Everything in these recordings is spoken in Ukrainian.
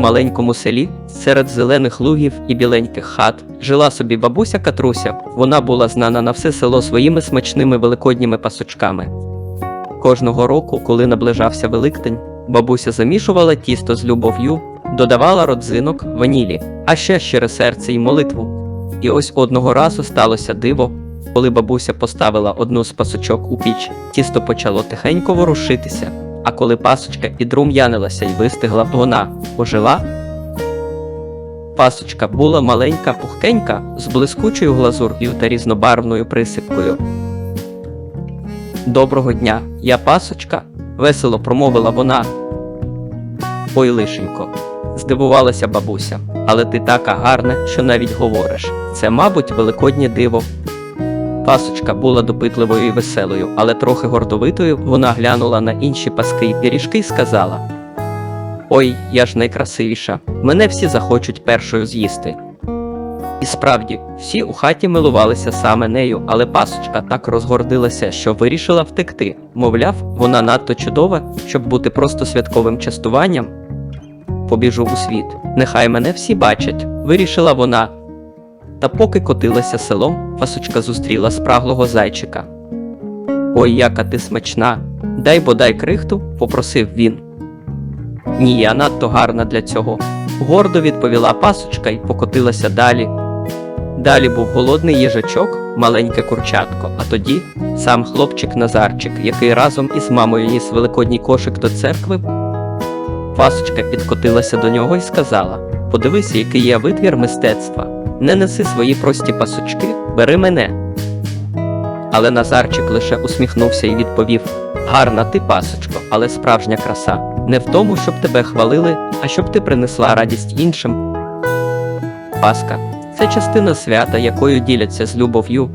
маленькому селі, серед зелених лугів і біленьких хат, жила собі бабуся Катруся. Вона була знана на все село своїми смачними великодніми пасочками. Кожного року, коли наближався Великдень, бабуся замішувала тісто з любов'ю, додавала родзинок, ванілі, а ще щире серце й молитву. І ось одного разу сталося диво, коли бабуся поставила одну з пасочок у піч, тісто почало тихенько ворушитися, а коли пасочка підрум'янилася й вистигла, вона ожила. Пасочка була маленька, пухкенька, з блискучою глазур'ю та різнобарвною присипкою. Доброго дня, я пасочка, весело промовила вона. Ой, лишенько, здивувалася бабуся, але ти така гарна, що навіть говориш. Це, мабуть, великоднє диво. Пасочка була допитливою і веселою, але трохи гордовитою вона глянула на інші паски й пиріжки і сказала: Ой, я ж найкрасивіша, мене всі захочуть першою з'їсти. І справді, всі у хаті милувалися саме нею, але пасочка так розгордилася, що вирішила втекти. Мовляв, вона надто чудова, щоб бути просто святковим частуванням. Побіжу у світ, нехай мене всі бачать, вирішила вона. Та поки котилася селом, пасочка зустріла спраглого зайчика. Ой, яка ти смачна! Дай бодай крихту, попросив він. Ні, я надто гарна для цього. Гордо відповіла пасочка і покотилася далі. Далі був голодний їжачок, маленьке курчатко, а тоді сам хлопчик Назарчик, який разом із мамою ніс великодній кошик до церкви. Пасочка підкотилася до нього і сказала: Подивися, який я витвір мистецтва. Не неси свої прості пасочки, бери мене. Але Назарчик лише усміхнувся і відповів: Гарна ти, пасочко, але справжня краса. Не в тому, щоб тебе хвалили, а щоб ти принесла радість іншим. Паска це частина свята, якою діляться з любов'ю.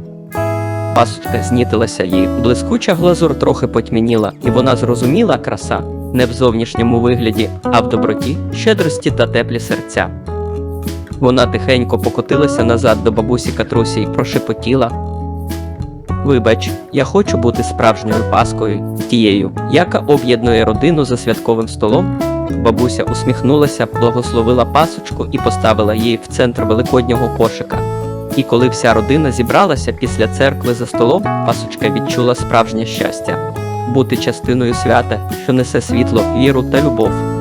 Пасочка знітилася їй, блискуча глазур трохи потьмяніла, і вона зрозуміла краса не в зовнішньому вигляді, а в доброті, щедрості та теплі серця. Вона тихенько покотилася назад до бабусі Катрусі і прошепотіла. Вибач, я хочу бути справжньою паскою, тією, яка об'єднує родину за святковим столом. Бабуся усміхнулася, благословила пасочку і поставила її в центр великоднього кошика. І коли вся родина зібралася після церкви за столом, пасочка відчула справжнє щастя бути частиною свята, що несе світло, віру та любов.